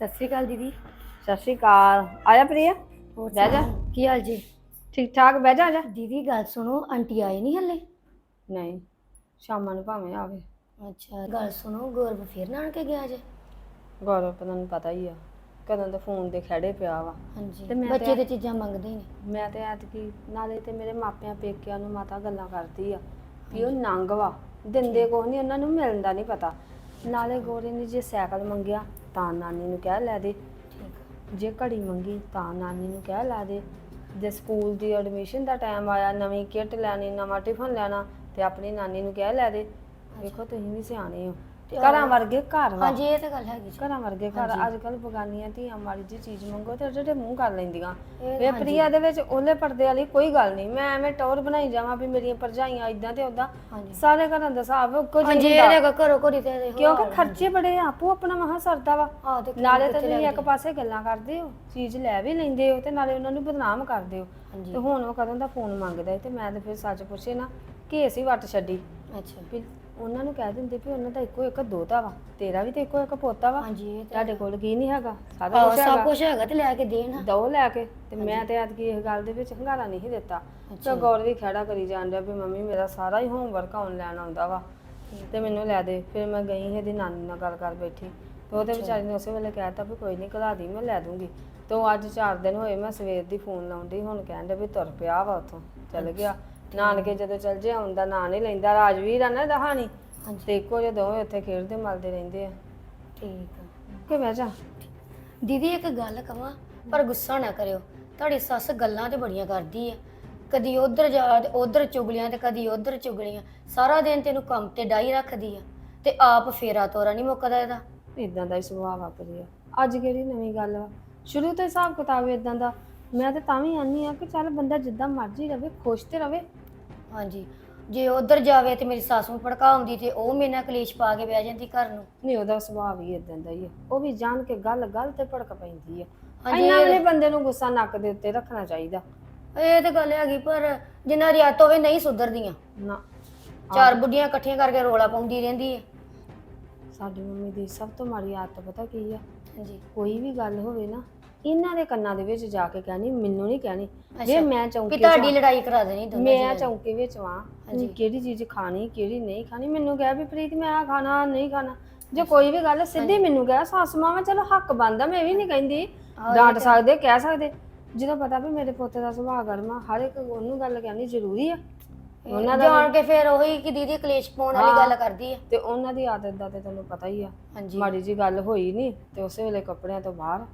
ਸਤਿ ਸ਼੍ਰੀ ਅਕਾਲ ਦੀਦੀ। ਸਤਿ ਸ਼੍ਰੀ ਅਕਾਲ। ਆਇਆ ਪ੍ਰਿਆ। ਹੋਰ ਬਹਿ ਜਾ। ਸੁਣਾਓ? ਕੀ ਹਾਲ ਜੀ? ਠੀਕ ਠਾਕ ਬਹਿ ਜਾ ਆ ਜਾ। ਦੀਦੀ ਗੱਲ ਸੁਣੋ ਆਂਟੀ ਆਏ ਨਹੀਂ ਹਲੇ? ਨਹੀਂ ਸ਼ਾਮਾਂ ਨੂੰ ਭਾਵੇਂ ਆਵੇ। ਅੱਛਾ ਗੱਲ ਸੁਣੋ ਗੌਰਵ ਫੇਰ ਨਾਨ ਕੇ ਗਿਆ ਜੇ? ਗੌਰਵ ਪਤਾ ਨੂੰ ਪਤਾ ਹੀ ਆ ਕਦੋਂ ਦਾ ਫੋਨ ਦੇ ਖੜੇ ਪਿਆ ਵਾ। ਹਾਂਜੀ ਤੇ ਮੈਂ ਬੱਚੇ ਤੇ- ਤੇ ਚੀਜ਼ਾਂ ਮੰਗਦੇ ਹੀ ਨੇ। ਮੈਂ ਤੇ ਐਤਕੀ ਨਾਲੇ ਤੇ ਮੇਰੇ ਮਾਪਿਆਂ ਪੇਕਿਆਂ ਨੂੰ ਮਾਤਾ ਗੱਲਾਂ ਕਰਦੀ ਆ ਵੀ ਉਹ ਨੰਗ ਵਾ ਦਿੰਦੇ ਕੁਛ ਨਹੀਂ ਉਹਨਾਂ ਨੂੰ ਮਿਲਣ ਦਾ ਨਹੀਂ ਪਤਾ। ਨਾਲੇ ਗੋਰੇ ਨੇ ਜੇ ਸਾਈਕਲ ਮੰਗਿਆ ਤਾਂ ਨਾਨੀ ਨੂੰ ਕਹਿ ਲੈ ਦੇ। ਜੇ ਘੜੀ ਮੰਗੀ ਤਾਂ ਨਾਨੀ ਨੂੰ ਕਹਿ ਲਾ ਦੇ। ਜੇ ਸਕੂਲ ਦੀ ਐਡਮਿਸ਼ਨ ਦਾ ਟਾਈਮ ਆਇਆ ਨਵੀਂ ਕਿੱਟ ਲੈਣੀ ਨਵਾਂ ਟਿਫਨ ਲੈਣਾ ਤੇ ਆਪਣੀ ਨਾਨੀ ਨੂੰ ਕਹਿ ਲੈ ਦੇ। ਵੇਖੋ ਤੁਸੀਂ ਵੀ ਸਿਆਣੇ ਹੋ। ਘਰਾਂ ਵਰਗੇ ਘਰ ਵਾ। ਹਾਂਜੀ ਇਹ ਤਾਂ ਗੱਲ ਹੈਗੀ ਜੀ। ਘਰਾਂ ਵਰਗੇ ਘਰ। ਅੱਜ ਕੱਲ ਬਗਾਨੀਆਂ ਧੀਆਂ ਮਾੜੀ ਜੀ ਚੀਜ਼ ਮੰਗੋ ਤੇ ਜਿਹੜੇ ਮੂੰਹ ਕਰ ਲੈਂਦੀਆਂ। ਇਹ ਵੇ ਪ੍ਰਿਆ ਦੇ ਵਿੱਚ ਉਹਲੇ ਪਰਦੇ ਵਾਲੀ ਕੋਈ ਗੱਲ ਨਹੀਂ। ਮੈਂ ਐਵੇਂ ਟੌਰ ਬਣਾਈ ਜਾਵਾਂ ਵੀ ਮੇਰੀਆਂ ਭਰਜਾਈਆਂ ਇਦਾਂ ਤੇ ਉਦਾਂ ਸਾਰੇ ਘਰਾਂ ਦਾ ਹਿਸਾਬ ਇੱਕੋ ਜਿਹਾ ਹਾਂਜੀ ਹੁੰਦਾ। ਇਹ ਘਰੋ ਘਰੀ ਤੇ ਦੇਖੋ ਕਿਉਂਕਿ ਖਰਚੇ ਬੜੇ ਆ, ਆਪੋ ਆਪਣਾ ਮਹਾ ਸਰਦਾ ਵਾ। ਆਹ ਤੇ ਨਾਲੇ ਤਾਂ ਤੁਸੀਂ ਇੱਕ ਪਾਸੇ ਗੱਲਾਂ ਕਰਦੇ ਹੋ ਚੀਜ਼ ਲੈ ਵੀ ਲੈਂਦੇ ਹੋ ਤੇ ਨਾਲੇ ਉਹਨਾਂ ਨੂੰ ਬਦਨਾਮ ਕਰਦੇ ਹੋ। ਤੇ ਹੁਣ ਉਹ ਕਦੋਂ ਦਾ ਫੋਨ ਮੰਗਦਾ ਹੈ ਤੇ ਮੈਂ ਤੇ ਫਿਰ ਸੱਚ ਪੁੱਛੇ ਨਾ ਕਿ ਅਸੀਂ ਵੱਟ ਛੱਡੀ। ਅੱਛਾ। ਵੀ ਉਹਨਾਂ ਨੂੰ ਕਹਿ ਦਿੰਦੇ ਵੀ ਉਹਨਾਂ ਦਾ ਇੱਕੋ ਇੱਕ ਦੋਤਾ ਵਾ ਤੇਰਾ ਵੀ ਤੇ ਇੱਕੋ ਇੱਕ ਪੋਤਾ ਵਾ ਹਾਂਜੀ ਇਹ ਤਾਂ ਤੁਹਾਡੇ ਕੋਲ ਕੀ ਨਹੀਂ ਹੈਗਾ ਸਾਰਾ ਆਹ, ਕੁਝ ਸਭ ਹੈਗਾ। ਕੁਝ ਹੈਗਾ ਤੇ ਲੈ ਕੇ ਦੇਣ। ਦੋ ਲੈ ਕੇ ਤੇ ਮੈਂ ਤੇ ਅੱਜ ਇਸ ਗੱਲ ਦੇ ਵਿੱਚ ਹੰਗਾਰਾ ਨਹੀਂ ਸੀ ਦਿੱਤਾ। ਤੇ ਗੌਰ ਵੀ ਖੜਾ ਕਰੀ ਜਾਣ ਡਿਆ ਵੀ ਮੰਮੀ ਮੇਰਾ ਸਾਰਾ ਹੀ ਹੋਮਵਰਕ ਲੈਣ ਆਉਂਦਾ ਵਾ। ਤੇ ਮੈਨੂੰ ਲੈ ਦੇ ਫਿਰ ਮੈਂ ਗਈ ਇਹਦੀ ਨਾਨੀ ਨਾਲ ਗੱਲ ਕਰ ਬੈਠੀ। ਤੇ ਉਹਦੇ ਵਿਚਾਰੀ ਨੇ ਉਸੇ ਵੇਲੇ ਕਹਿਤਾ ਵੀ ਕੋਈ ਨਹੀਂ ਘਲਾ ਦੀ ਮੈਂ ਲੈ ਦੂੰਗੀ। ਤੇ ਉਹ ਅੱਜ 4 ਦਿਨ ਹੋਏ ਮੈਂ ਸਵੇਰ ਦੀ ਫੋਨ ਲਾਉਂਦੀ ਹੁਣ ਕਹਿੰਦੇ ਵੀ ਤੁਰ ਪਿਆ ਵਾ ਉੱਥੋਂ ਚੱਲ ਗਿਆ। ਨਾਨਕੇ ਜਦੋਂ ਚੱਲ ਜੇ ਆਉਂਦਾ ਨਾਂ ਨਹੀਂ ਲੈਂਦਾ ਰਾਜਵੀਰ ਆ ਨਾ ਦਹਾਣੀ ਹਾਂਜੀ। ਤੇ ਇੱਕੋ ਜਿਹੇ ਦੋਵੇਂ ਉੱਥੇ ਖੇਡਦੇ ਮਲਦੇ ਰਹਿੰਦੇ ਆ। ਠੀਕ ਆ। ਕਿ ਬਹਿ ਜਾ। ਦੀਦੀ ਇੱਕ ਗੱਲ ਕਵਾਂ ਪਰ ਗੁੱਸਾ ਨਾ ਕਰਿਓ। ਤੁਹਾਡੀ ਸੱਸ ਗੱਲਾਂ ਤੇ ਬੜੀਆਂ ਕਰਦੀ ਆ। ਕਦੀ ਉਧਰ ਜਾ ਤੇ ਉਧਰ ਚੁਗਲੀਆਂ ਤੇ ਕਦੀ ਉਧਰ ਚੁਗਲੀਆਂ। ਸਾਰਾ ਦਿਨ ਤੈਨੂੰ ਕੰਮ ਤੇ ਡਾਈ ਰੱਖਦੀ ਆ ਤੇ ਆਪ ਫੇਰਾ ਤੋਰਾ ਨਹੀਂ ਮੁੱਕਦਾ ਇਹਦਾ। ਇਦਾਂ ਦਾ ਹੀ ਸੁਭਾਅ ਵਾਪਰਿਆ ਅੱਜ ਕਿਹੜੀ ਨਵੀਂ ਗੱਲ ਵਾ? ਸ਼ੁਰੂ ਤੋਂ ਹਿਸਾਬ ਕਿਤਾਬ ਇਦਾਂ ਦਾ। ਮੈਂ ਤੇ ਤਾਂ ਵੀ ਆਨੀ ਆ ਕਿ ਚੱਲ ਬੰਦਾ ਜਿੱਦਾਂ ਮਰਜ਼ੀ ਰਵੇ ਖੁਸ਼ ਤੇ ਰਵੇ। ਹਾਂਜੀ। ਜੇ ਉਧਰ ਜਾਵੇ ਤੇ ਮੇਰੀ ਸੱਸ ਨੂੰ ਭੜਕਾਉਂਦੀ ਤੇ ਉਹ ਮੇਰੇ ਨਾਲ ਕਲੇਸ਼ ਪਾ ਕੇ ਬਹਿ ਜਾਂਦੀ ਘਰ ਨੂੰ। ਨਹੀਂ ਉਹਦਾ ਸੁਭਾਅ ਵੀ ਇਦਾਂ ਦਾ ਹੀ ਆ। ਉਹ ਵੀ ਜਾਣ ਕੇ ਗੱਲ ਗੱਲ ਤੇ ਭੜਕ ਪੈਂਦੀ ਆ। ਹਾਂਜੀ, ਇੰਨਾ ਵੀ ਬੰਦੇ ਨੂੰ ਗੁੱਸਾ ਨੱਕ ਦੇ ਉੱਤੇ ਰੱਖਣਾ ਚਾਹੀਦਾ। ਇਹ ਤੇ ਗੱਲ ਹੈਗੀ ਪਰ ਜਿੰਨਾ ਰਿਆਤ ਹੋਵੇ ਨਹੀਂ ਸੁਧਰਦੀਆਂ। ਨਾ। ਚਾਰ ਬੁੱਢੀਆਂ ਇਕੱਠੀਆਂ ਕਰਕੇ ਰੋਲਾ ਪਾਉਂਦੀ ਰਹਿੰਦੀ ਹੈ ਸਾਡੀ ਮੰਮੀ ਦੀ ਸਭ ਤੋਂ ਮਾੜੀ ਆਦਤ ਪਤਾ ਕੀ ਆ? ਹਾਂਜੀ। ਕੋਈ ਵੀ ਗੱਲ ਹੋਵੇ ਨਾ ਇਹਨਾਂ ਦੇ ਕੰਨਾਂ ਦੇ ਵਿੱਚ ਜਾ ਕੇ ਕਹਿਣੀ ਮੈਨੂੰ ਨਹੀਂ ਕਹਿਣੀ। ਜੇ ਮੈਂ ਚੌਂਕੇ ਤੁਹਾਡੀ ਲੜਾਈ ਕਰਾ ਦੇਣੀ ਦੋਨਾਂ ਮੈਂ ਚੌਂਕੇ ਵਿੱਚ ਵਾਂ। ਹਾਂਜੀ। ਕਿਹੜੀ ਚੀਜ਼ ਖਾਣੀ ਕਿਹੜੀ ਨਹੀਂ ਖਾਣੀ। ਮੈਨੂੰ ਕਹਿ ਵੀ ਪ੍ਰੀਤ ਮੈਂ ਆ ਖਾਣਾ ਨਹੀਂ ਖਾਣਾ। ਜੇ ਕੋਈ ਵੀ ਗੱਲ ਸਿੱਧੀ ਮੈਨੂੰ ਕਹਿ ਸੱਸ ਮਾਂ ਵਾ ਚਲੋ ਹੱਕ ਬਣਦਾ ਮੈਂ ਵੀ ਨਹੀਂ ਕਹਿੰਦੀ। ਡਾਂਟ ਸਕਦੇ ਕਹਿ ਸਕਦੇ। ਜਦੋਂ ਪਤਾ ਵੀ ਮੇਰੇ ਪੁੱਤ ਦਾ ਸੁਭਾਅ ਗਰਮਾ ਹਰ ਇੱਕ ਉਹਨੂੰ ਗੱਲ ਕਹਿਣੀ ਜ਼ਰੂਰੀ ਆ। ਉਹਨਾਂ ਦਾ ਜਾਣ ਕੇ ਫਿਰ ਉਹੀ ਕਿ ਦੀਦੀ ਕਲੇਸ਼ ਪਾਉਣ ਵਾਲੀ ਗੱਲ ਕਰਦੀ ਹੈ ਤੇ ਉਹਨਾਂ ਦੀ ਆਦਤ ਦਾ ਤੇ ਤੈਨੂੰ ਪਤਾ ਹੀ ਆ। ਮਾੜੀ ਜੀ ਗੱਲ ਹੋਈ ਨਹੀਂ ਤੇ ਉਸੇ ਵੇਲੇ ਕੱਪੜਿਆਂ ਤੋਂ ਬਾਹਰ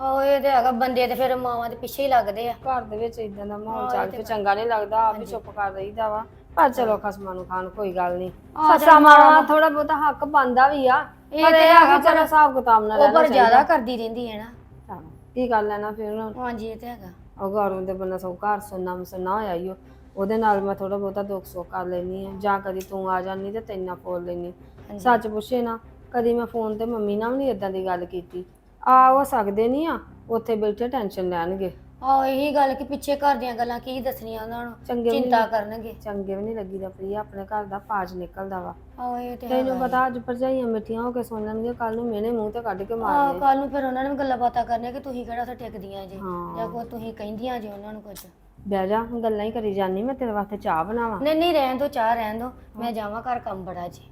ਆਹੋ ਇਹ ਤੇ ਹੈਗਾ ਬੰਦੇ ਤੇ ਫਿਰ ਮਾਵਾਂ ਦੇ ਪਿੱਛੇ ਹੀ ਲੱਗਦੇ ਆ। ਘਰ ਦੇ ਵਿੱਚ ਇਦਾਂ ਦਾ ਮਾਹੌਲ ਚੱਲ ਪਏ ਚੰਗਾ ਨਹੀਂ ਲੱਗਦਾ ਆਪ ਵੀ ਚੁੱਪ ਕਰ ਰਹੀਦਾ ਵਾ। ਪਰ ਚਲੋ ਖਸਮਾਂ ਨੂੰ ਖਾਣ ਕੋਈ ਗੱਲ ਨਹੀਂ। ਸੱਸਾ ਮਾਂ ਥੋੜਾ ਬਹੁਤਾ ਹੱਕ ਬੰਦਾ ਵੀ ਆ। ਇਹ ਪਰ ਤੇ ਇਹ ਆ ਹੈਗਾ ਕਿ ਚਲੋ ਹਿਸਾਬ ਕਿਤਾਬ ਨਾਲ ਉਹ ਰਹਿਣਾ ਪਰ ਜ਼ਿਆਦਾ ਕਰਦੀ ਰਹਿੰਦੀ ਹੈ ਨਾ। ਚਾਹੀਦਾ ਕੀ ਕਰ ਲੈਣਾ ਫਿਰ ਹੁਣ। ਹਾਂਜੀ ਇਹ ਤੇ ਹੈਗਾ। ਉਹ ਘਰੋਂ ਦੇ ਬੰਨਾ ਸੋ ਘਰ ਸੁਣਨਾ ਮਸਨਾ ਹੋਇਆ ਈ ਓ। ਉਹਦੇ ਨਾਲ ਮੈਂ ਥੋੜਾ ਬਹੁਤਾ ਦੁੱਖ ਸੁੱਖ ਕਰ ਲੈਣੀ ਆ ਜਾਂ ਕਦੀ ਤੂੰ ਆ ਜਾਂਦੀ ਤੇ ਤੈਨਾਂ ਫੋਨ ਲੈਣੀ ਸੱਚ ਪੁੱਛੇ ਨਾ ਕਦੀ ਮੈਂ ਫੋਨ ਤੇ ਮੰਮੀ ਨਾਲ ਵੀ ਨਹੀਂ ਇਦਾਂ ਦੀ ਗੱਲ ਕੀਤੀ। ਆ ਉਹ ਸਕਦੇ ਨਹੀਂ ਆ ਉੱਥੇ ਬੈਠੇ ਟੈਨਸ਼ਨ ਲੈਣਗੇ। ਆਹੋ ਇਹੀ ਗੱਲ ਕਿ ਪਿੱਛੇ ਘਰ ਦੀਆਂ ਗੱਲਾਂ ਕੀ ਦੱਸਣੀਆਂ ਉਹਨਾਂ ਨੂੰ ਚੰਗੇ ਵੀ ਚਿੰਤਾ ਕਰਨਗੇ। ਚੰਗੇ ਵੀ ਨਹੀਂ ਲੱਗੀਦਾ ਪ੍ਰਿਆ ਆਪਣੇ ਘਰ ਦਾ ਪਾਜ ਨਿਕਲਦਾ ਵਾ। ਆਹੋ ਇਹ ਤੇ ਤੈਨੂੰ ਪਤਾ ਅੱਜ ਭਰਜਾਈਆਂ ਮਿੱਠੀਆਂ ਹੋ ਕੇ ਸੁਣ ਲੈਣਗੇ ਕੱਲ ਨੂੰ ਮੇਨੇ ਮੂੰਹ ਤੇ ਕੱਢ ਕੇ ਆਹ ਮਾਰਨੇ। ਕੱਲ ਨੂੰ ਫਿਰ ਉਹਨਾਂ ਨੇ ਵੀ ਗੱਲਾਂ ਬਾਤਾਂ ਕਰਨੀਆਂ ਕਿ ਤੁਸੀਂ ਕਿਹੜਾ ਉੱਥੇ ਟਿਕਦੀਆਂ ਜੇ ਹਾਂ। ਜਾਂ ਕੋਈ ਤੁਸੀਂ ਕਹਿੰਦੀਆਂ ਜੇ ਉਹਨਾਂ ਨੂੰ ਕੁਝ ਬਹਿ ਜਾ ਗੱਲਾਂ ਹੀ ਕਰੀ ਜਾਨੀ ਮੈਂ ਤੇਰੇ ਵਾਸਤੇ ਚਾਹ ਬਣਾਵਾਂ। ਨਹੀਂ ਨਹੀਂ ਰਹਿਣ ਦੋ ਚਾਹ ਰਹਿਣ ਦੋ ਮੈਂ ਜਾਵਾਂ ਘਰ ਕੰਮ ਬੜਾ ਜੀ।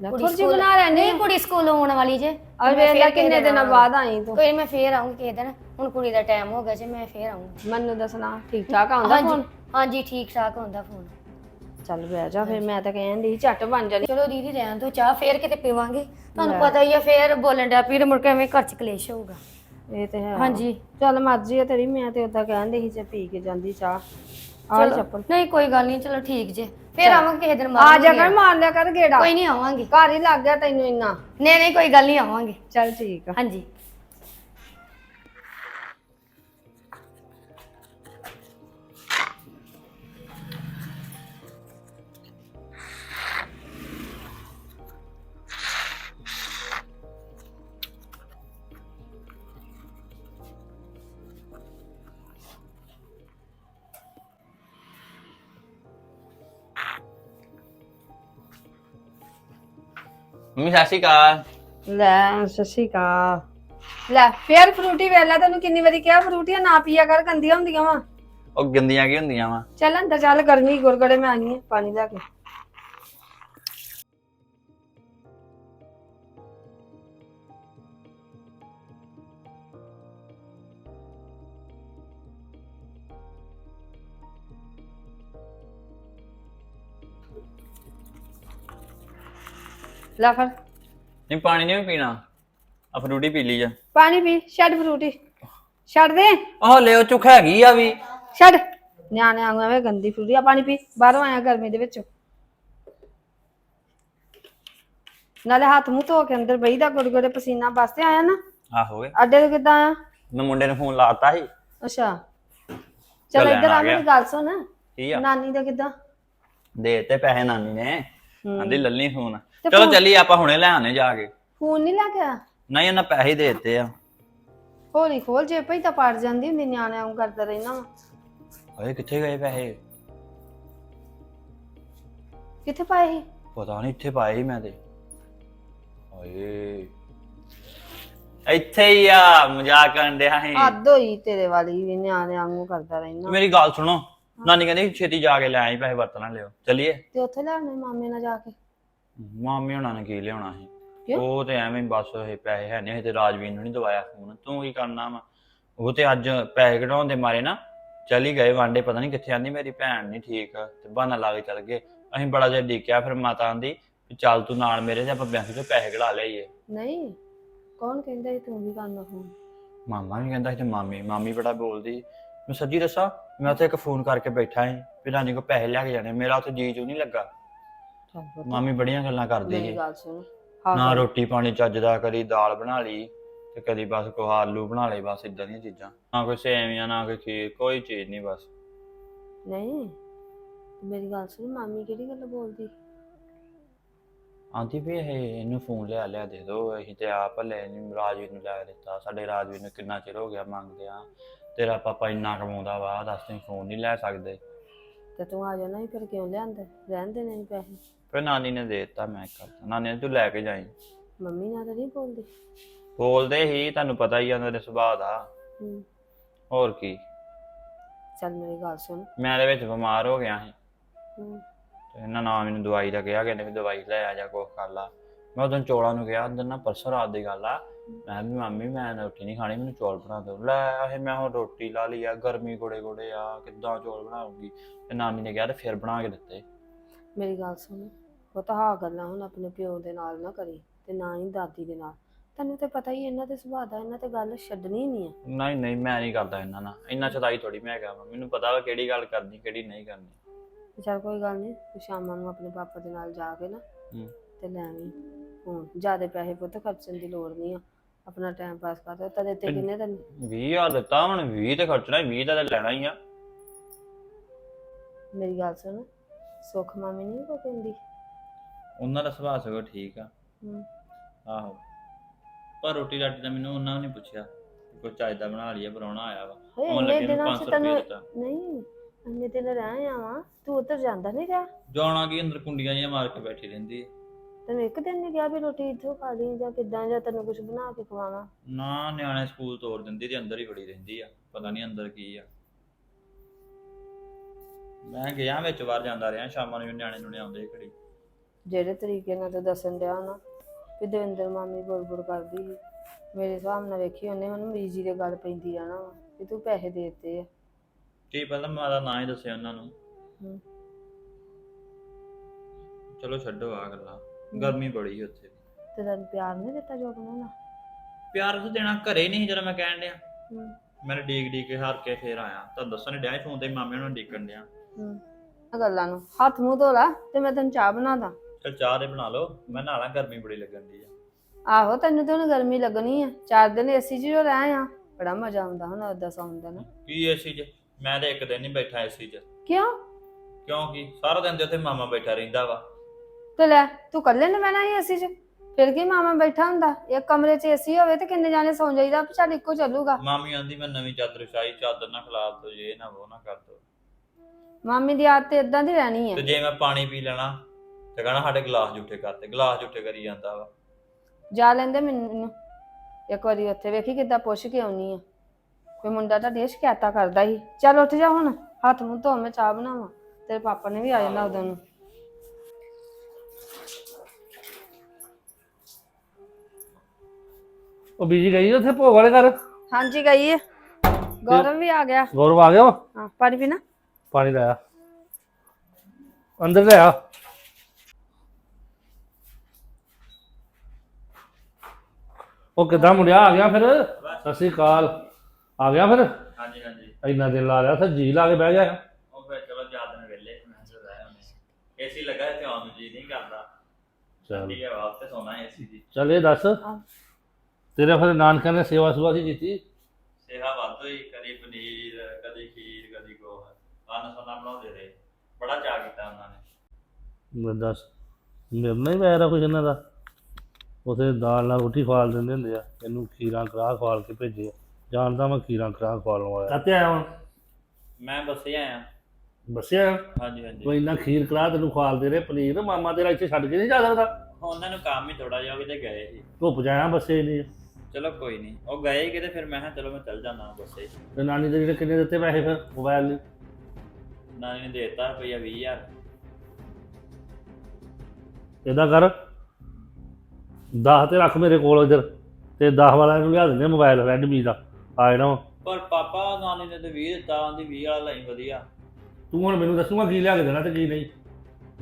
ਲੈ ਕੁਰਸੀ ਬਣਾ ਲੈਣੀ ਨਹੀਂ ਕੁੜੀ ਸਕੂਲੋਂ ਆਉਣ ਵਾਲੀ ਜੇ। ਔਰ ਵੇਖ ਲੈ ਕਿੰਨੇ ਦਿਨਾਂ ਬਾਅਦ ਆਈ ਤੂੰ। ਕੋਈ ਮੈਂ ਫੇਰ ਆਉਂਗੀ ਕਿਸੇ ਦਿਨ। ਹੁਣ ਕੁੜੀ ਦਾ ਟਾਈਮ ਹੋ ਗਿਆ ਜੇ ਮੈਂ ਫੇਰ ਆਉਂਗੀ ਮੈਨੂੰ ਦੱਸਣਾ ਠੀਕ ਠਾਕ ਆਉਂਦਾ ਫੋਨ ਹਾਂਜੀ ਠੀਕ ਠਾਕ ਹੁੰਦਾ ਫੋਨ ਚੱਲ ਬਹਿ ਜਾ ਫਿਰ ਮੈਂ ਤਾਂ ਕਹਿੰਦੀ ਸੀ ਝੱਟ ਬਣ ਜਾਣੀ। ਚਲੋ ਦੀਦੀ ਰਹਿਣ ਦੋ ਚਾਹ ਫੇਰ ਕਿਤੇ ਪੀਵਾਂਗੇ। ਤੁਹਾਨੂੰ ਪਤਾ ਹੀ ਆ ਫੇਰ ਬੋਲਣ ਡਿਆ ਪੀਰ ਮੁੜ ਕੇ ਐਵੇਂ ਘਰ ਚ ਕਲੇਸ਼ ਹੋਊਗਾ। ਇਹ ਤੇ ਹੈ। ਹਾਂਜੀ। ਚੱਲ ਮਰਜ਼ੀ ਹੈ ਤੇਰੀ ਮੈਂ ਤੇ ਉਦਾਂ ਕਹਿੰਦੀ ਸੀ ਜੇ ਪੀ ਕੇ ਜਾਂਦੀ ਚਾਹ। ਆ ਲੈ ਚੱਪਲ। ਨਹੀਂ ਕੋਈ ਗੱਲ ਨਹੀਂ ਚਲੋ ਠੀਕ ਜੇ। ਫੇਰ ਆਵਾਂਗੇ ਕਿਸੇ ਦਿਨ ਆ ਜਾ ਕਰ ਮਾਰ ਲਿਆ ਕਰ ਗੇੜਾ। ਕੋਈ ਨਹੀਂ ਆਵਾਂਗੇ। ਘਰ ਹੀ ਲੱਗ ਗਿਆ ਤੈਨੂੰ ਇੰਨਾ। ਨਹੀਂ ਨਹੀਂ ਕੋਈ ਗੱਲ ਨਹੀਂ ਆਵਾਂਗੇ। ਚੱਲ ਠੀਕ ਆ। ਹਾਂਜੀ। ਮੰਮੀ ਸਤਿ ਸ਼੍ਰੀ ਅਕਾਲ। ਲੈ ਸਤਿ ਸ਼੍ਰੀ ਅਕਾਲ। ਲੈ ਫੇਰ ਫਰੂਟੀ ਵੇਲਾ ਤੈਨੂੰ ਕਿੰਨੀ ਵਾਰੀ ਕਿਹਾ ਫਰੂਟੀਆਂ ਨਾ ਪੀਆ ਕਰ ਗੰਦੀਆਂ ਹੁੰਦੀਆਂ ਵਾ। ਉਹ ਗੰਦੀਆਂ ਕੀ ਹੁੰਦੀਆਂ ਵਾ? ਚੱਲ ਅੰਦਰ ਚੱਲ ਗਰਮੀ ਗੁਰਗੜੇ ਮੈਂ ਆਈ ਹਾਂ ਪਾਣੀ ਲੈ ਕੇ। ਲੈ ਫੜ। ਨਹੀਂ ਪਾਣੀ ਨਹੀਂ ਪੀਣਾ। ਆ ਫਰੂਟੀ ਪੀ ਲਈ ਜਾ ਪਾਣੀ ਪੀ ਛੱਡ ਫਰੂਟੀ। ਛੱਡ ਦੇ। ਉਹ ਲਿਓ ਚੁੱਕ ਹੈਗੀ ਆ ਵੀ। ਛੱਡ। ਨਿਆਣੇ ਆਂਗੂ ਐਵੇਂ ਗੰਦੀ ਫਰੂਟੀ ਆ ਪਾਣੀ ਪੀ। ਬਾਹਰੋਂ ਆਇਆ ਗਰਮੀ ਦੇ ਵਿੱਚ। ਨਾਲੇ ਹੱਥ ਮੂੰਹ ਧੋ ਕੇ ਅੰਦਰ ਬਈਦਾ ਗੁਰਗੁਰੇ ਪਸੀਨਾ ਵਾਸਤੇ ਆਇਆ ਨਾ। ਆਹੋ ਵੇ ਅੱਡੇ ਤੋਂ ਕਿੱਦਾਂ ਆਇਆ? ਮੈਂ ਮੁੰਡੇ ਨੂੰ ਫੋਨ ਲਾਤਾ ਸੀ। ਅੱਛਾ। ਚੱਲ ਇੱਧਰ ਆ ਆ। ਮੇਰੀ ਗੱਲ ਸੁਣ। ਆ? ਨਾਨੀ ਦਾ ਕਿੱਦਾਂ? ਦੇ ਤੇ ਪੈਸੇ ਨਾਨੀ ਨੇ। ਆਂਦੀ ਲੱਲੀ ਫੋਨ। ਤੇ ਚਲੋ ਚੱਲੀਏ ਆਪਾਂ ਹੁਣੇ ਲੈ ਆਨੇ ਜਾ ਕੇ। ਫੋਨ ਨਹੀਂ ਲੈ ਕੇ ਆਇਆ? ਨਹੀਂ ਉਹਨਾਂ ਪੈਸੇ ਦੇ ਦਿੱਤੇ ਆ। ਹੋਲੀ ਖੋਲ ਜੇ ਪਈ ਤਾਂ ਪੜ ਜਾਂਦੀ ਹੁੰਦੀ ਨਿਆਣੇ ਆਉਂ ਕਰਦਾ ਰਹਿਣਾ ਵਾ। ਓਏ ਕਿੱਥੇ ਗਏ ਪੈਸੇ? ਕਿੱਥੇ ਪਾਏ ਸੀ? ਪਤਾ ਨਹੀਂ ਇੱਥੇ ਪਾਏ ਸੀ ਮੈਂ ਤੇ। ਓਏ। ਇੱਥੇ ਹੀ ਆ ਮਜ਼ਾਕ ਕਰਨ ਡਿਆ ਸੀ। ਹੱਦ ਹੋਈ ਤੇਰੇ ਵਾਲੀ ਵੀ ਨਿਆਣੇ ਆਂਗੂ ਕਰਦਾ ਰਹਿਣਾ ਮੇਰੀ ਗੱਲ ਸੁਣੋ ਨਾਨੀ ਕਹਿੰਦੀ ਛੇਤੀ ਜਾ ਕੇ ਲੈ ਆਈ ਪੈਸੇ ਵਰਤਣਾ ਲਿਓ ਚੱਲੀਏ। ਤੇ ਉੱਥੇ ਲੈਣੇ ਮਾਮੇ ਨਾਲ ਜਾ ਕੇ? ਮਾਮੀ ਹੁਣਾਂ ਨੇ ਕੀ ਲਿਆਉਣਾ ਸੀ? ਕਿਉਂ? ਉਹ ਤੇ ਐਵੇਂ ਹੀ ਬਸ ਇਹ ਪੈਸੇ ਹੈ ਨਹੀਂ ਤੇ ਰਾਜਵੀਰ ਨੂੰ ਨਹੀਂ ਦਵਾਇਆ ਫੋਨ ਤੂੰ ਕੀ ਕਰਨਾ ਵਾ? ਉਹ ਤੇ ਅੱਜ ਪੈਸੇ ਕਢਾਉਣ ਦੇ ਮਾਰੇ ਨਾ ਚਲੀ ਗਏ ਵਾਂਡੇ ਪਤਾ ਨਹੀਂ ਕਿੱਥੇ ਆਂਦੀ ਮੇਰੀ ਭੈਣ ਨਹੀਂ ਠੀਕ ਤੇ ਬਹਾਨਾ ਲਾ ਕੇ ਚੱਲ ਗਏ। ਅਸੀਂ ਬੜਾ ਜਿਹਾ ਡੀਕਿਆ ਫਿਰ ਮਾਤਾ ਆਂਦੀ ਵੀ ਚੱਲ ਤੂੰ ਨਾਲ ਮੇਰੇ ਤੇ ਆਪਾਂ ਬੈਂਕ ਤੋਂ ਪੈਸੇ ਕਢਾ ਲਈਏ। ਨਹੀਂ ਕੌਣ ਕਹਿੰਦਾ ਸੀ ਤੂੰ ਵੀ ਕਰਨਾ ਫੋਨ ਮਾਮਾ ਵੀ ਕਹਿੰਦਾ ਸੀ ਤੇ ਮਾਮੀ ਮਾਮੀ ਬੜਾ ਬੋਲਦੀ ਮੈਂ ਸੱਚੀ ਦੱਸਾਂ ਮੈਂ ਉੱਥੇ ਇੱਕ ਫੋਨ ਕਰਕੇ ਬੈਠਾ ਸੀ ਵੀ ਰਾਣੀ ਕੋ ਪੈਸੇ ਲੈ ਕੇ ਜਾਣੇ ਮੇਰਾ ਉੱਥੇ ਜੀ ਚੂ ਨਹੀਂ ਲੱਗਾ। ਚੱਲ ਪੁੱਤ, ਮਾਮੀ ਬੜੀਆਂ ਗੱਲਾਂ ਕਰਦੀ ਮੇਰੀ ਸੀ। ਗੱਲ ਸੁਣ। ਨਾ ਰੋਟੀ ਪਾਣੀ ਚੱਜਦਾ ਕਦੀ ਦਾਲ ਬਣਾ ਲਈ ਤੇ ਕਦੀ ਬਸ ਕੋ ਆਲੂ ਬਣਾ ਲਏ ਬਸ ਇਦਾਂ ਦੀਆਂ ਚੀਜ਼ਾਂ। ਨਾ ਕੋਈ ਸੇਵੀਆਂ ਨਾ ਕੋਈ ਖੀਰ ਕੋਈ ਚੀਜ਼ ਨਹੀਂ ਬਸ। ਨਹੀਂ ਮੇਰੀ ਗੱਲ ਸੁਣ ਮਾਮੀ ਕਿਹੜੀ ਗੱਲ ਬੋਲਦੀ? ਆਂਦੀ ਵੀ ਇਹ ਇਹਨੂੰ ਫੋਨ ਲਿਆ ਲਿਆ ਦੇ ਦੋ ਅਸੀਂ ਤੇ ਆਪ ਲੈ ਨਹੀਂ ਰਾਜਵੀਰ ਨੂੰ ਲੈ ਦਿੱਤਾ। ਸਾਡੇ ਰਾਜਵੀਰ ਨੂੰ ਕਿੰਨਾ ਚਿਰ ਹੋ ਗਿਆ ਮੰਗਦੇ ਆ। ਤੇਰਾ ਪਾਪਾ ਇੰਨਾ ਕਮਾਉਂਦਾ ਵਾ ਦੱਸ ਤੁਸੀਂ ਫੋਨ ਨਹੀਂ ਲੈ ਸਕਦੇ। ਤੇ ਤੂੰ ਆ ਜਾਣਾ ਹੀ ਫਿਰ ਕਿਉਂ ਲਿਆਂਦਾ? ਰਹਿਣ ਦੇ ਨਹੀਂ ਪੈਸੇ? ਫਿਰ ਨਾਨੀ ਨੇ ਦੇ ਦਿੱਤਾ ਮੈਂ ਕਰਤਾ ਨਾਨੀ ਨੇ ਤੂੰ ਲੈ ਕੇ ਜਾਈ। ਮੰਮੀ ਨਾਲ ਤਾਂ ਨਹੀਂ ਬੋਲਦੀ? ਬੋਲਦੇ ਹੀ ਤੁਹਾਨੂੰ ਪਤਾ ਹੀ ਆ ਉਹਨਾਂ ਦੇ ਸੁਭਾਅ ਦਾ। ਹੂੰ। ਹੋਰ ਕੀ? ਚੱਲ ਮੇਰੀ ਗੱਲ ਸੁਣ। ਮੈਂ ਦੇ ਵਿੱਚ ਬਿਮਾਰ ਹੋ ਗਿਆ ਸੀ। ਹੂੰ। ਤੇ ਇਹਨਾਂ ਨਾਲ ਮੈਨੂੰ ਦਵਾਈ ਦਾ ਕਿਹਾ ਕਹਿੰਦੇ ਵੀ ਦਵਾਈ ਲੈ ਆ ਜਾ ਕੁਛ ਕਰ ਲਾ। ਮੈਂ ਉਦੋਂ ਚੌਲਾਂ ਨੂੰ ਕਿਹਾ ਅੰਦਰ ਨਾ ਪਰਸੋਂ ਰਾਤ ਦੀ ਗੱਲ ਆ। ਮੈਂ ਵੀ ਮੰਮੀ ਮੈਂ ਰੋਟੀ ਨਹੀਂ ਖਾਣੀ ਮੈਨੂੰ ਚੌਲ ਬਣਾ ਦਿਓ। ਲੈ ਇਹ ਮੈਂ ਹੁਣ ਰੋਟੀ ਲਾ ਲਈ ਆ ਗਰਮੀ ਗੋੜੇ ਗੋੜੇ ਆ ਕਿੱਦਾਂ ਚੌਲ ਬਣਾਉਂਗੀ? ਤੇ ਨਾਨੀ ਨੇ ਕਿਹਾ ਤੇ ਫਿਰ ਬਣਾ ਕੇ ਦਿੱਤੇ। ਮੇਰੀ ਗੱਲ ਸੁਣ। ਉਹ ਤਾਂ ਹਾਂ ਗੱਲਾਂ ਹੁਣ ਆਪਣੇ ਪਿਓ ਦੇ ਨਾਲ ਨਾ ਕਰੀ ਤੇ ਨਾ ਹੀ ਦਾਦੀ ਦੇ ਨਾਲ। ਤੈਨੂੰ ਤੇ ਪਤਾ ਹੀ ਇਹਨਾਂ ਦੇ ਸੁਭਾਅ ਦਾ ਇਹਨਾਂ ਤੇ ਗੱਲ ਛੱਡਣੀ ਨਹੀਂ ਆ। ਨਹੀਂ ਨਹੀਂ ਮੈਂ ਨਹੀਂ ਕਰਦਾ ਇਹਨਾਂ ਨਾਲ। ਇੰਨਾ ਚਦਾਈ ਥੋੜੀ ਮੈਂ ਹੈਗਾ ਵਾਂ। ਮੈਨੂੰ ਪਤਾ ਵਾ ਕਿਹੜੀ ਗੱਲ ਕਰਨੀ ਕਿਹੜੀ ਨਹੀਂ ਕਰਨੀ। ਤੇ ਚੱਲ ਕੋਈ ਗੱਲ ਨਹੀਂ ਤੂੰ ਸ਼ਾਮਾਂ ਨੂੰ ਆਪਣੇ ਪਾਪਾ ਦੇ ਨਾਲ ਜਾ ਕੇ ਨਾ ਹੂੰ। ਤੇ ਲੈ ਆਵੀਂ। ਹੁਣ ਜਿਆਦੇ ਪੈਸੇ ਪੁੱਤ ਖਰਚਣ ਦੀ ਲੋੜ ਨਹੀਂ ਆ। ਆਪਣਾ ਟਾਈਮ ਪਾਸ ਕਰ ਤਦੇ ਤੇ ਕਿੰਨੇ ਤੈਨੂੰ 20000 ਦਿੱਤਾ ਹੁਣ 20 ਤੇ ਖਰਚਣਾ 20 ਦਾ ਤਾਂ ਲੈਣਾ ਹੀ ਆ। ਮੇਰੀ ਗੱਲ ਸੁਣ। ਸੁੱਖ ਮਾਮੀ ਨਹੀਂ ਕੋ ਕਹਿੰਦੀ ਉਹਨਾਂ ਦਾ ਸੁਭਾਅ ਸਗੋਂ ਠੀਕ ਆ। ਹੂੰ। ਆਹੋ। ਪਰ ਰੋਟੀ ਰਾਟੀ ਦਾ ਮੈਨੂੰ ਉਹਨਾਂ ਨੇ ਪੁੱਛਿਆ। ਕਿ ਕੋਈ ਚੱਜ ਦਾ ਬਣਾ ਲਈਏ ਪਰੌਣਾ ਆਇਆ ਵਾ। ਹਏ ਆਉਣ ਇੰਨੇ ਲੱਗੇ ਨੂੰ ਦਿਨਾਂ 500 ਚ ਰੁਪਏ ਤੈਨੂੰ ਦਿੱਤਾ। ਨਹੀਂ ਇੰਨੇ ਦਿਨ ਰਹਿ ਆਵਾਂ। ਤੂੰ ਉੱਧਰ ਜਾਂਦਾ ਨਹੀਂ ਰਿਹਾ ਜਾਣਾ ਕੀ ਅੰਦਰ ਕੁੰਡੀਆਂ ਜਿਹੀਆਂ ਮਾਰ ਕੇ ਬੈਠੀ ਰਹਿੰਦੀ ਹੈ ਤੈਨੂੰ ਇੱਕ ਦਿਨ ਨਹੀਂ ਕਿਹਾ ਵੀ ਰੋਟੀ ਇੱਥੋਂ ਖਾ ਲਈ ਜਾਂ ਕਿੱਦਾਂ ਜਾਂ ਤੈਨੂੰ ਕੁਝ ਬਣਾ ਕੇ ਖਵਾਵਾਂ? ਨਾ ਨਿਆਣੇ ਸਕੂਲ ਤੋਰ ਦਿੰਦੀ ਤੇ ਅੰਦਰ ਹੀ ਵੜੀ ਰਹਿੰਦੀ ਆ। ਪਤਾ ਨਹੀਂ ਅੰਦਰ ਕੀ ਆ। ਮੈਂ ਗਿਆ ਵਿੱਚ ਵਾਰ ਜਾਂਦਾ ਰਿਹਾ ਸ਼ਾਮਾਂ ਨੂੰ ਨਿਆਣੇ ਨੂੰ ਆਉਂਦੇ ਘੜੀ। ਜਿਹੜੇ ਤਰੀਕੇ ਨਾਲ ਤੂੰ ਦੱਸਣ ਡਿਆ ਨਾ ਵੀ ਦਵਿੰਦਰ ਮਾਮੀ ਬੁਲਬੁਲ ਕਰਦੀ ਸੀ। ਮੇਰੇ ਹਿਸਾਬ ਨਾਲ ਵੇਖੀ ਉਹਨੇ ਉਹਨੂੰ ਬੀਜੀ ਦੇ ਗੱਲ ਪੈਂਦੀ ਵਾ ਵੀ ਤੂੰ ਪੈਸੇ ਦੇ ਦਿੱਤੇ ਆ। ਕੀ ਪਤਾ ਮੈਂ ਦਾ ਨਾਂ ਹੀ ਦੱਸਿਆ ਉਹਨਾਂ ਨੂੰ। ਚਲੋ ਛੱਡੋ ਆ ਗੱਲਾਂ ਗਰਮੀ ਬੜੀ ਉੱਥੇ ਤੇ ਤੈਨੂੰ ਪਿਆਰ ਨਹੀਂ ਦਿੱਤਾ ਜੋ ਬਣਾਉਣਾ ਪਿਆਰ ਤਾਂ ਦੇਣਾ ਘਰੇ ਨਹੀਂ ਜਦੋਂ ਮੈਂ ਕਹਿਣ ਡਿਆ। ਹੂੰ। ਮੈਂ ਡੀਕ ਡੀਕ ਕੇ ਹਾਰ ਕੇ ਫੇਰ ਆਇਆ। ਤਾਂ ਦੱਸਣ ਨੀ ਡਿਆ ਫੋਨ ਤੇ ਮਾਮੇ ਨੂੰ ਡੀਕਣ ਡਿਆ। ਹੂੰ ਆਹ ਗੱਲਾਂ ਨੂੰ। ਹੱਥ ਮੂੰਹ ਧੋ ਲਾ ਤੇ ਮੈਂ ਤੈਨੂੰ ਚਾਹ ਬਣਾ ਦਾਂ। ਚਲ ਚਾਹ ਦੇ ਬਣਾ ਲਓ ਮੈਂ ਨਾਲਾ ਗਰਮੀ ਬੜੀ ਲੱਗਣ ਦੀ ਆ। ਆਹੋ ਤੈਨੂੰ ਤਾਂ ਹੁਣ ਗਰਮੀ ਲੱਗਣੀ ਆ। ਚਾਰ ਦਿਨ ਏਸੀ 'ਚ ਜੋ ਰਹਿ ਆ। ਬੜਾ ਮਜ਼ਾ ਆਉਂਦਾ ਹੁਣ ਓਦਾਂ ਸੌਣ ਦਾ ਨਾ। ਕੀ ਏਸੀ 'ਚ? ਮੈਂ ਤੇ ਇੱਕ ਦਿਨ ਨਹੀਂ ਬੈਠਾ ਏਸੀ 'ਚ। ਕਿਉਂ? ਕਿਉਂਕਿ ਸਾਰਾ ਦਿਨ ਤੇ ਉੱਥੇ ਮਾਮਾ ਬੈਠਾ ਰਹਿੰਦਾ ਵਾ। ਤੇ ਲੈ ਤੂੰ ਇਕੱਲੇ ਨੇ ਬਹਿਣਾ ਸੀ ਏਸੀ 'ਚ? ਫਿਰ ਕੀ ਮਾਮਾ ਬੈਠਾ ਹੁੰਦਾ? ਇੱਕ ਕਮਰੇ 'ਚ ਏਸੀ ਹੋਵੇ ਤੇ ਕਿੰਨੇ ਜਾਣੇ ਸੌਂ ਜਾਈਦਾ? ਚੱਲ ਇੱਕੋ ਚੱਲੂਗਾ। ਮਾਮੀ ਆਂਦੀ ਮੈਂ ਨਵੀਂ ਚਾਦਰ ਵਿਛਾਈ ਚਾਦਰ ਨਾ ਖਿਲਾਰ ਦੋ ਇਹ ਨਾ ਉਹ ਨਾ ਕਰ ਦੋ। ਮਾਮੀ ਦੀ ਆਦਤ ਇਦਾਂ ਦੀ ਰਹਿਣੀ ਤੇ ਹੈ ਜੇ ਮੈਂ ਪਾਣੀ ਪੀ ਲੈਣਾ ਤੇ ਕਹਣਾ ਸਾਡੇ ਗਲਾਸ ਝੂਠੇ ਕਰਤੇ ਗਲਾਸ ਝੂਠੇ ਕਰੀ ਜਾਂਦਾ ਵਾ। ਜਾ ਲੈਂਦੇ ਮੈਨੂੰ। ਇੱਕ ਵਾਰੀ ਉੱਥੇ ਵੇਖੀ ਕਿੱਦਾਂ ਪੁੱਛ ਕੇ ਆਉਣੀ ਆ। ਕੋਈ ਮੁੰਡਾ ਤਾਂ ਦੇਸ਼ ਸ਼ਿਕਾਇਤਾਂ ਕਰਦਾ ਸੀ। ਚੱਲ ਉੱਠ ਜਾ ਹੁਣ ਹੱਥ ਮੂੰਹ ਧੋ ਮੈਂ ਚਾਹ ਬਣਾਵਾਂ। ਤੇਰੇ ਪਾਪਾ ਨੇ ਵੀ ਆ ਜਾਣਾ ਉਦੋਂ ਨੂੰ। ਉਹ ਬੀਜੀ ਗਈ ਉੱਥੇ ਭੋਗ ਵਾਲੇ ਘਰ? ਹਾਂਜੀ ਗਈ ਹੈ ਗੌਰਵ ਵੀ ਆ ਗਿਆ। ਗੌਰਵ ਆ ਗਿਆ ਵਾ? ਹਾਂ ਪਾਣੀ ਪੀਣਾ? ਪਾਣੀ ਲਾਇਆ। ਅੰਦਰ ਲਿਆ। ਉਹ ਕਿੱਦਾਂ ਮੁੰਡਿਆ ਆ ਗਿਆ ਫਿਰ? ਸਤਿ ਸ੍ਰੀ ਅਕਾਲ। ਆ ਗਿਆ ਫਿਰ? ਹਾਂਜੀ ਹਾਂਜੀ। ਇੰਨਾ ਦਿਨ ਲਾ ਲਿਆ ਜੀ ਲਾ ਕੇ ਬਹਿ ਗਿਆ। ਉਹ ਫਿਰ ਚਲੋ ਚਾਰ ਦਿਨ ਵੇਲੇ ਮੈਂ ਰਿਹਾ ਉਹਨੇ ਏਸੀ ਲੱਗਾ ਤੇ ਆਉਣ ਨੂੰ ਜੀ ਨਹੀਂ ਕਰਦਾ। ਚਲ। ਠੀਕ ਹੈ ਵਾਪਸ ਤੇ ਸੋਣਾ ਏਸੀ ਦੀ ਚੱਲ ਇਹ ਦੱਸ। ਤੇਰੇ ਫਿਰ ਨਾਨਕਾ ਨੇ ਸੇਵਾ ਸੁਵਾ ਕੀ ਕੀਤੀ? ਸੇਵਾ ਵੱਧ ਹੋਈ ਕਦੀ ਪਨੀਰ ਕਦੀ ਖੀਰ ਕਦੀ ਗੋਹ ਅੰਨ ਸੋਨਾ ਬਣਾਉਂਦੇ ਰਹੇ ਬੜਾ ਚਾਅ ਕੀਤਾ ਉਹਨਾਂ ਨੇ। ਮੈਂ ਦੱਸ ਮੇਰੇ ਨਾਲ ਹੀ ਵੈਰਾ ਕੁਝ ਇਹਨਾਂ ਦਾ। ਉਥੇ ਦਾਲ ਨਾਲ ਰੋਟੀ ਖਵਾਲ ਦਿੰਦੇ ਹੁੰਦੇ ਆ। ਇਹਨੂੰ ਖੀਰਾਂ ਕਰਾਹ ਖਵਾਲ ਕੇ ਭੇਜੇ ਆ। ਜਾਣਦਾ ਮੈਂ ਖੀਰਾਂ ਕਰਾਹ ਖਵਾਲਣ ਵਾਲਾ। ਕੱਤੇ ਆਇਆ ਹੁਣ? ਮੈਂ ਬੱਸੇ ਆਇਆ। ਬੱਸਿਆ ਹਾਂਜੀ ਹਾਂਜੀ। ਕੋਈ ਇੰਨਾ ਖੀਰ ਕਰਾਹ ਤੈਨੂੰ ਖਵਾਲਦੇ ਰਹੇ ਪਨੀਰ? ਮਾਮਾ ਤੇਰਾ ਇੱਥੇ ਛੱਡ ਕੇ ਨਹੀਂ ਜਾ ਸਕਦਾ? ਉਹਨਾਂ ਨੂੰ ਕੰਮ ਹੀ ਥੋੜਾ ਜਿਹਾ ਉਹ ਕਿਤੇ ਗਏ ਸੀ। ਧੁੱਪ ਜਾਣਾ ਬੱਸੇ ਨਹੀਂ ਚਲੋ ਕੋਈ ਨਹੀਂ ਉਹ ਗਏ ਹੀ ਕਿਤੇ ਫਿਰ ਮੈਂ ਕਿਹਾ ਚਲੋ ਮੈਂ ਚੱਲ ਜਾਂਦਾ ਬੱਸੇ। ਤੇ ਨਾਨੀ ਦੇ ਜਿਹੜੇ ਕਿੰਨੇ ਦਿੱਤੇ ਪੈਸੇ ਫਿਰ? ਮੋਬਾਈਲ ਨੇ? ਨਾਨੀ ਨੇ ਦੇਤਾ ਰੁਪਈਆ 20000 ਏਦਾਂ ਕਰ 10 ਤੇ ਰੱਖ ਮੇਰੇ ਕੋਲ ਇਧਰ ਤੇ 10 ਵਾਲਾ ਇਹਨੂੰ ਲਿਆ ਦਿੰਦੇ ਮੋਬਾਈਲ ਰੈਡਮੀ ਦਾ ਆ ਜਾਣਾ ਵਾ। ਪਰ ਪਾਪਾ ਨਾਨੀ ਨੇ ਤੇ 20 ਦਿੱਤਾ ਆਂਦੀ 20 ਵਾਲਾ ਲਈ ਵਧੀਆ। ਤੂੰ ਹੁਣ ਮੈਨੂੰ ਦੱਸੂਗਾ ਕੀ ਲਿਆ ਕੇ ਦੇਣਾ ਤੇ ਕੀ ਨਹੀਂ।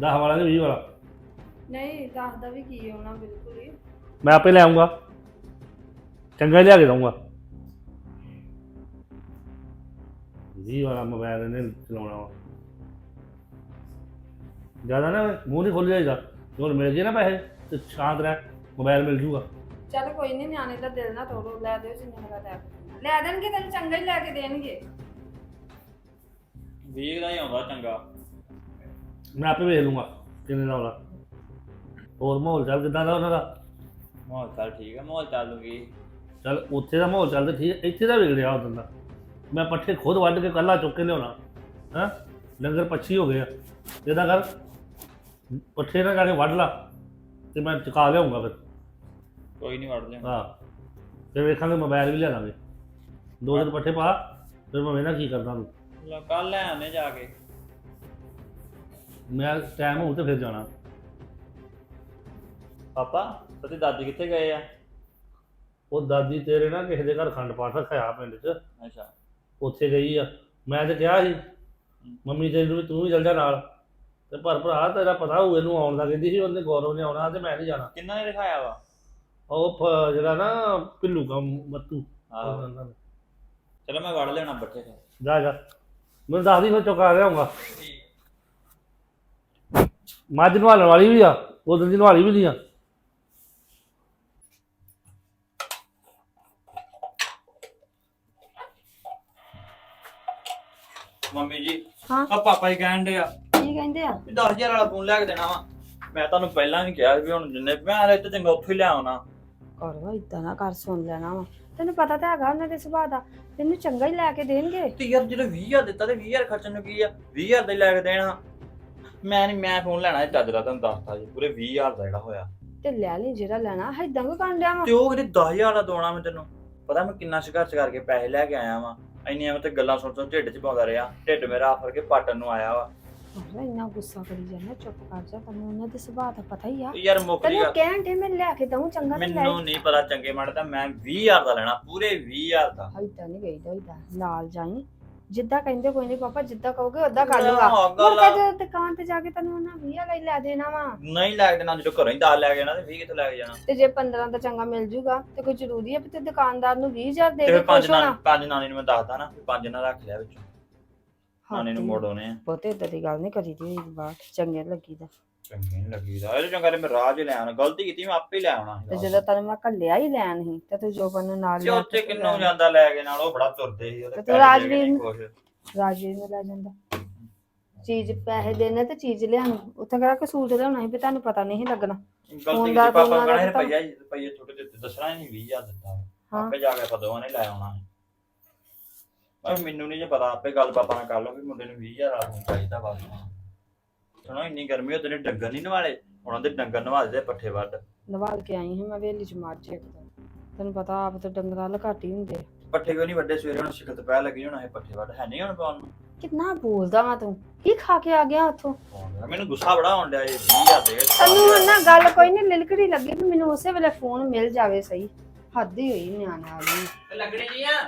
10 ਵਾਲਾ ਤੇ 20 ਵਾਲਾ। ਨਹੀਂ ਦੱਸਦਾ ਵੀ ਕੀ ਆਉਣਾ ਬਿਲਕੁਲ ਹੀ। ਮੈਂ ਆਪੇ ਲੈ ਆਉਂਗਾ ਚੰਗਾ ਹੀ ਲਿਆ ਕੇ ਦਊਂਗਾ। 20 ਵਾਲਾ ਮੋਬਾਈਲ ਇਹਨੇ ਚਲਾਉਣਾ ਵਾ। ਜ਼ਿਆਦਾ ਨਾ ਮੂੰਹ ਨਹੀਂ ਖੋਲ ਜਾਈਦਾ। ਜੇ ਹੁਣ ਮਿਲ ਗਏ ਨਾ ਪੈਸੇ ਤੇ ਸ਼ਾਂਤ ਰਹਿ ਮੋਬਾਈਲ ਮਿਲ ਜੂਗਾ। ਚੱਲ ਕੋਈ ਨਹੀਂ ਨਿਆਣੇ ਦਾ ਦਿਲ ਨਾ ਤੋੜੋ ਲੈ ਦਿਓ ਜਿੰਨੇ ਦਾ ਲੈ ਲੈ ਦੇਣਗੇ ਤੈਨੂੰ ਚੰਗਾ ਹੀ ਲੈ ਕੇ ਦੇਣਗੇ। 20 ਦਾ ਹੀ ਆਉਂਦਾ ਚੰਗਾ। ਮੈਂ ਆਪੇ ਵੇਖ ਲੂੰਗਾ ਕਿੰਨੇ ਦਾ ਆਉਣਾ ਹੋਰ ਮਾਹੌਲ ਚੱਲ ਕਿਦਾਂ ਦਾ ਉਹਨਾਂ ਦਾ? ਮਾਹੌਲ ਚੱਲ ਠੀਕ ਹੈ ਮਾਹੌਲ ਚੱਲ ਲੂਗੀ ਚੱਲ ਉੱਥੇ ਦਾ ਮਾਹੌਲ ਚੱਲਦਾ ਠੀਕ ਹੈ, ਇੱਥੇ ਦਾ ਵਿਗੜਿਆ ਉਦੋਂ ਦਾ। ਮੈਂ ਪੱਠੇ ਖੁਦ ਵੱਢ ਕੇ ਕੱਲਾ ਚੁੱਕ ਕੇ ਲਿਆਉਣਾ। ਹਾਂ? ਲੰਗਰ ਪੱਛੀ ਹੋ ਗਿਆ ਇਹਦਾ ਕਰ ਪੱਠੇ ਨਾਲ ਜਾ ਕੇ ਵੱਢ ਲਾ ਤੇ ਮੈਂ ਚੁਕਾ ਲਿਆਉਂਗਾ ਫਿਰ। ਕੋਈ ਨਹੀਂ ਵੜ ਲਿਆ ਹਾਂ ਫਿਰ ਵੇਖਾਂਗੇ ਮੋਬਾਈਲ ਵੀ ਲਿਆ ਦਾਂਗੇ ਦੋ ਦਿਨ ਪੱਠੇ ਪਾ ਫਿਰ ਮੈਂ ਵੇਖਣਾ ਕੀ ਕਰਦਾ ਤੂੰ। ਕੱਲ ਲੈ ਆਨੇ ਜਾ ਕੇ। ਮੈਂ ਟਾਈਮ ਹੋਊ ਤੇ ਫਿਰ ਜਾਣਾ। ਪਾਪਾ ਤੇ ਦਾਦੀ ਕਿੱਥੇ ਗਏ ਆ? ਉਹ ਦਾਦੀ ਤੇਰੇ ਨਾ ਕਿਸੇ ਦੇ ਘਰ ਖੰਡ ਪਾਠ ਰੱਖਿਆ ਪਿੰਡ 'ਚ। ਅੱਛਾ। ਉੱਥੇ ਗਈ ਆ। ਮੈਂ ਤੇ ਕਿਹਾ ਸੀ ਮੰਮੀ ਤੇਰੀ ਨੂੰ ਵੀ ਤੂੰ ਵੀ ਚੱਲ ਜਾ ਨਾਲ। ਤੇ ਪਰ ਭਰਾ ਤੇਰਾ ਪਤਾ ਹੋਊ ਇਹਨੂੰ ਆਉਣ ਦਾ ਕਹਿੰਦੀ ਸੀ ਉਹਨੇ ਗੌਰਵ ਨੇ ਆਉਣਾ ਤੇ ਮੈਂ ਨਹੀਂ ਜਾਣਾ। ਕਿੰਨਾ ਨੇ ਦਿਖਾਇਆ ਵਾ? ਉਹ ਜਿਹੜਾ ਨਾ ਪਿੱਲੂ ਦਾ ਮੱਤੂ। ਆਹੋ। ਚਲੋ ਮੈਂ ਵੜ ਲੈਣਾ ਬੱਠੇ ਤੋਂ। ਜਾ ਜਾ। ਮੈਨੂੰ ਦੱਸ ਦੀ ਫਿਰ ਚੁਕਾ ਲਿਆਉਂਗਾ। ਮੱਝ ਨਵਾਲਣ ਵਾਲੀ ਵੀ ਆ ਉਦੋਂ ਦੀ ਨਵਾਲੀ ਵੀ ਨਹੀਂ ਆ। ਮੰਮੀ ਜੀ ਹਾਂ? ਆ ਪਾਪਾ ਹੀ ਕਹਿਣ ਦੇ ਆ ਕੀ ਕਹਿੰਦੇ ਆ? ਵੀ 10000 ਵਾਲਾ ਫੋਨ ਲੈ ਕੇ ਦੇਣਾ ਵਾ। ਮੈਂ ਤੁਹਾਨੂੰ ਪਹਿਲਾਂ ਵੀ ਕਿਹਾ ਵੀ ਹੁਣ ਜਿੰਨੇ ਮੈਂ ਹਲੇ ਤੇ ਚੰਗਾ ਉੱਥੋਂ ਹੀ ਲੈ ਆਉਣਾ। ਕਰਵਾ ਇਦਾਂ ਨਾ ਕਰ ਸੁਣ ਲੈਣਾ ਵਾ। ਤੈਨੂੰ ਪਤਾ ਤਾਂ ਹੈਗਾ ਉਹਨਾਂ ਦੇ ਸੁਭਾਅ ਦਾ। ਤੈਨੂੰ ਚੰਗਾ ਹੀ ਲੈ ਕੇ ਦੇਣਗੇ। ਤੇ ਯਾਰ ਜਦੋਂ 20000 ਦਿੱਤਾ ਤੇ 20000 ਖਰਚਣ ਨੂੰ ਕੀ ਆ? 20000 ਦਾ ਹੀ ਲੈ ਕੇ ਦੇਣਾ। ਮੈਂ ਨਹੀਂ ਮੈਂ ਫੋਨ ਲੈਣਾ ਇਹ ਚੱਜ ਦਾ ਤੁਹਾਨੂੰ ਦੱਸਤਾ ਜੀ ਪੂਰੇ 20000 ਦਾ ਜਿਹੜਾ ਹੋਇਆ। ਤੇ ਲੈ ਲਈ ਜਿਹੜਾ ਲੈਣਾ ਏਦਾਂ ਕੋ ਕਰਨ ਡਿਆ ਵਾ? ਤੇ ਉਹ ਕਿਤੇ 10000 ਦਾ ਦੋਣਾ ਮੈਂ ਤੈਨੂੰ। ਪਤਾ ਮੈਂ ਕਿੰਨਾ ਸੰਘਰਸ਼ ਕਰਕੇ ਪੈਸੇ ਲੈ ਕੇ ਆਇਆ ਵਾਂ। ਇੰਨੀਆਂ ਮੈਂ ਤੇ ਗੱਲਾਂ ਸੁਣ ਸੁਣ ਢਿੱਡ 'ਚ ਪਾਉਂਦਾ ਰਿਹਾ। ਢਿੱਡ ਮੇਰਾ ਆਫਰ ਕੇ ਪਾਟਣ ਨੂੰ ਆਇਆ ਵਾ। ਅਰੇ ਇੰਨਾ ਗੁੱਸਾ ਕਰੀ ਜਾਂਦਾ ਚੁੱਪ ਕਰ ਜਾ ਤੈਨੂੰ ਉਹਨਾਂ ਦੇ ਸੁਭਾਅ ਦਾ ਪਤਾ ਹੀ ਆ। ਤੇ ਯਾਰ ਮੁੱਕ ਤੈਨੂੰ ਗਿਆ। ਕਹਿਣ ਦੇ ਮੈਂ ਲੈ ਕੇ ਦਊਂ ਚੰਗਾ ਤੇ ਲੈ ਮੈਨੂੰ ਨਹੀਂ ਪਤਾ ਚੰਗੇ ਮਾੜੇ ਦਾ ਮੈਂ 20000 ਦਾ ਲੈਣਾ ਪੂਰੇ 20000 ਦਾ। ਏਦਾਂ ਨਹੀਂ ਗਈਦਾ ਏਦਾਂ ਨਾਲ ਜਾਈ। ਜਿੱਦਾਂ ਕਹਿੰਦੇ ਕੋਈ ਨਹੀਂ ਪਾਪਾ ਜਿੱਦਾਂ ਕਹੋਗੇ ਓਦਾਂ ਕਰ ਲੈ ਲੂਗਾ ਹਾਂ, ਮੁੜ ਗੱਲ ਕੇ ਆ। ਜਦੋਂ ਦੁਕਾਨ ਤੇ ਜਾ ਕੇ ਤੈਨੂੰ ਉਹਨਾਂ 20 ਵਾਲਾ ਹੀ ਲੈ ਦੇਣਾ ਵਾ। ਨਹੀਂ ਲੈ ਕੇ ਦੇਣਾ ਜਦੋਂ ਘਰੋਂ ਹੀ ਦਾਲ ਲੈ ਕੇ ਜਾਣਾ ਤੇ 20 ਕਿੱਥੋਂ ਲੈ ਕੇ ਜਾਣਾ? ਤੇ ਜੇ 15 ਦਾ ਚੰਗਾ ਮਿਲ ਜੂਗਾ ਤੇ ਕੋਈ ਜ਼ਰੂਰੀ ਹੈ ਵੀ ਤੇ ਦੁਕਾਨਦਾਰ ਨੂੰ 20000 ਦੇ ਤੇ ਕੇ ਫਿਰ ਪੰਜ ਖੁਸ਼ ਨਾਲ ਹੋਣਾ ਪੰਜ ਨਾਨੀ ਨੂੰ ਮੈਂ ਦੱਸਦਾ ਨਾ ਵੀ ਪੰਜ ਨਾਲ ਰੱਖ ਲਿਆ ਵਿੱਚੋਂ। ਨਾਨੀ ਨੂੰ ਮੋੜ ਆਉਣੇ ਆ। ਬਹੁਤੇ ਏਦਾਂ ਦੀ ਗੱਲ ਨਹੀਂ ਕਰੀਦੀ ਬਾਤ ਚੰਗੇ ਲੱਗੀਦਾ। ਚੰਗੇ ਨਹੀਂ ਲੱਗੀਦਾ। ਇਹ ਚੰਗਾ ਤੇ ਮੈਂ 'ਚ ਲੈ ਆਉਣਾ। ਗਲਤੀ ਕੀਤੀ ਮੈਂ ਆਪੇ ਹੀ ਲੈ ਆਉਣਾ ਤੇ ਜਦੋਂ ਤੈਨੂੰ ਮੈਂ ਘੱਲਿਆ ਹੀ ਲੈਣ ਸੀ ਤੇ ਤੂੰ ਜੋਬਨ ਨੂੰ ਨਾਲ ਲੈ ਉੱਥੇ ਕਿੰਨੋਂ ਜਾਂਦਾ ਲੈ ਕੇ ਨਾਲ? ਉਹ ਬੜਾ ਤੁਰਦੇ ਸੀ ਉਹਦੇ ਤੇ ਰਾਜਵੀਰ। ਰਾਜਵੀਰ ਨੂੰ ਲੈ ਜਾਂਦਾ। ਚੀਜ਼ ਪੈਸੇ ਦੇਣੇ ਤੇ ਚੀਜ਼ ਲਿਆਉਣੀ। ਉੱਥੇ ਕਿਹੜਾ ਕਿ ਸੂਟ ਲਿਆਉਣਾ ਸੀ ਵੀ ਤੁਹਾਨੂੰ ਪਤਾ ਨਹੀਂ ਲੱਗਣਾ। ਗਲਤੀ ਪਾਪਾ ਕਹਿੰਦਾ। ਰੁਪਈਆ ਹੀ ਰੁਪਈਏ ਛੋਟੇ ਦਿੱਤੇ ਦੱਸਣਾ ਨਹੀਂ 20000 ਦਿੱਤਾ। ਆਪੇ ਜਾ ਕੇ ਆਪਾਂ ਦੋਵਾਂ ਨੇ ਲੈ ਆਉਣਾ। ਪਰ ਮੈਨੂੰ ਨਹੀਂ ਜੇ ਪਤਾ ਆਪੇ ਗੱਲ ਨਾਲ ਕਰ ਲਓ ਵੀ ਮੁੰਡੇ ਨੂੰ 20000 ਵਾਲਾ ਫੋਨ ਚਾਹੀਦਾ ਬਸ ਸੁਣੋ ਇੰਨੀ ਗਰਮੀ ਉਹਦੇ ਨੇ ਡੰਗਰ ਨਹੀਂ ਨਵਾਲੇ? ਉਹਨਾਂ ਦੇ ਡੰਗਰ ਨਵਾਲਦੇ ਪੱਠੇ ਵੱਢ। ਨਵਾਲ ਕੇ ਆਈ ਸੀ ਮੈਂ ਵੇਲੀ ਚ ਮਾਰ ਜੇ ਤੈਨੂੰ ਪਤਾ ਆਪ ਤੇ ਡੰਗਰਾਂ ਲਘਾਟੀ ਹੁੰਦੇ ਆ। ਪੱਠੇ ਕਿਉਂ ਨਹੀਂ ਵੱਡੇ ਸਵੇਰੇ ਹੁਣ ਸ਼ਿਕਤ ਪੈ ਲੱਗੀ ਹੁਣ ਇਹ ਪੱਠੇ ਵੱਢ। ਹੈ ਨਹੀਂ ਹੁਣ ਪਾਉਣ ਨੂੰ? ਕਿੰਨਾ ਬੋਲਦਾ ਵਾ ਤੂੰ? ਕੀ ਖਾ ਕੇ ਆ ਗਿਆ ਉੱਥੋਂ? ਮੈਨੂੰ ਗੁੱਸਾ ਬੜਾ ਆਉਣ ਡਿਆ ਇਹ 20000 ਦੇ ਤੈਨੂੰ ਹੁਣ ਨਾ ਗੱਲ ਕੋਈ ਨਹੀਂ ਲਿਲਕੜੀ ਲੱਗੀ ਵੀ ਮੈਨੂੰ ਉਸੇ ਵੇਲੇ ਫੋਨ ਮਿਲ ਜਾਵੇ ਸਹੀ। ਹੱਦ ਹੀ ਹੋਈ ਨਿਆਣਾ ਵਾਲੀ। ਲੱਗਣੀ ਨਹੀਂ ਆ?